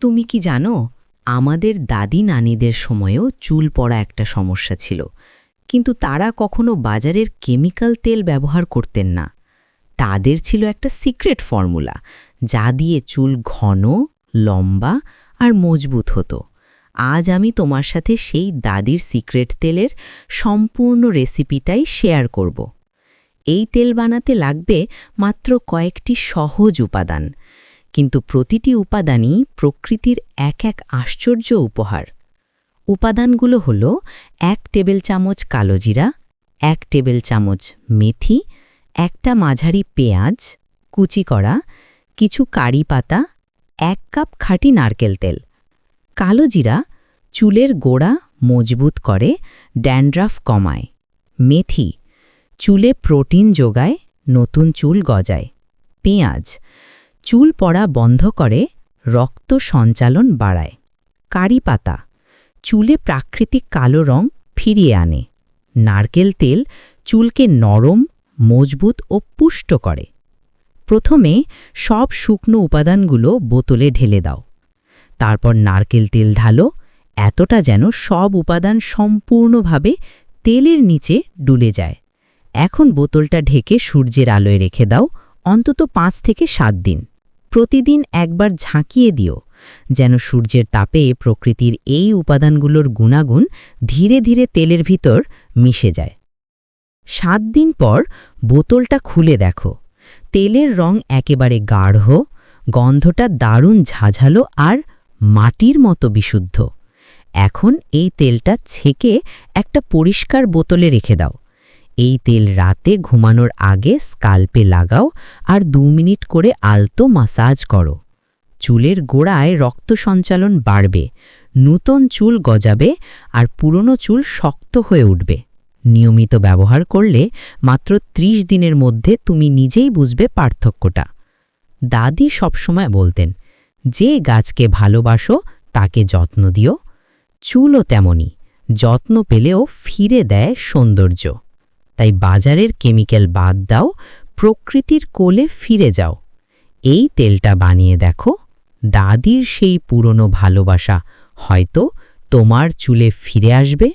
তুমি কি জানো, আমাদের দাদি নানিদের সময়েও চুল পড়া একটা সমস্যা ছিল। কিন্তু তারা কখনো বাজারের কেমিক্যাল তেল ব্যবহার করতেন না। তাদের ছিল একটা সিক্রেট ফর্মুলা, যা দিয়ে চুল ঘন, লম্বা আর মজবুত হতো। আজ আমি তোমার সাথে সেই দাদির সিক্রেট তেলের সম্পূর্ণ রেসিপিটাই শেয়ার করব। এই তেল বানাতে লাগবে মাত্র কয়েকটি সহজ উপাদান কিন্তু প্রতিটি উপাদানই প্রকৃতির এক এক আশ্চর্য উপহার। উপাদানগুলো হল এক টেবিল চামচ কালোজিরা এক টেবিল চামচ মেথি, একটা মাঝারি পেঁয়াজ, কুচি করা, কিছু কারি পাতা, এক কাপ খাঁটি নারকেল তেল। কালোজিরা চুলের গোড়া মজবুত করে, ড্যান্ড্রাফ কমায়। মেথি চুলে প্রোটিন যোগায়, নতুন চুল গজায়। পেঁয়াজ চুল পড়া বন্ধ করে, রক্ত সঞ্চালন বাড়ায়। কারি পাতা, চুলে প্রাকৃতিক কালো রং ফিরিয়ে আনে। নারকেল তেল চুলকে নরম, মজবুত ও পুষ্ট করে। প্রথমে সব শুকনো উপাদানগুলো বোতলে ঢেলে দাও। তারপর নারকেল তেল ঢালো, এতটা যেন সব উপাদান সম্পূর্ণভাবে তেলের নিচে ডুলে যায়। এখন বোতলটা ঢেকে সূর্যের আলোয় রেখে দাও, অন্তত পাঁচ থেকে সাত দিন। প্রতিদিন একবার ঝাঁকিয়ে দিও, যেন সূর্যের তাপে প্রকৃতির এই উপাদানগুলোর গুণাগুণ ধীরে ধীরে তেলের ভিতর মিশে যায়। সাত দিন পর বোতলটা খুলে দেখো। তেলের রং একেবারে গাঢ়, গন্ধটা দারুণ ঝাঝালো আর মাটির মতো বিশুদ্ধ। এখন এই তেলটা ছেঁকে একটা পরিষ্কার বোতলে রেখে দাও। এই তেল রাতে ঘুমানোর আগে স্কাল্পে লাগাও আর দু মিনিট করে আলতো মাসাজ করো। চুলের গোড়ায় রক্ত সঞ্চালন বাড়বে, নূতন চুল গজাবে আর পুরনো চুল শক্ত হয়ে উঠবে। নিয়মিত ব্যবহার করলে মাত্র ৩০ দিনের মধ্যে তুমি নিজেই বুঝবে পার্থক্যটা। দাদি সবসময় বলতেন, যে গাছকে ভালোবাসো, তাকে যত্ন দিও। চুলও তেমনি যত্ন পেলেও ফিরে দেয় সৌন্দর্য। তাই বাজারের কেমিক্যাল বাদ দাও, প্রকৃতির কোলে ফিরে যাও। এই তেলটা বানিয়ে দেখো, দাদির সেই পুরনো ভালোবাসা। হয়তো তোমার চুলে ফিরে আসবে।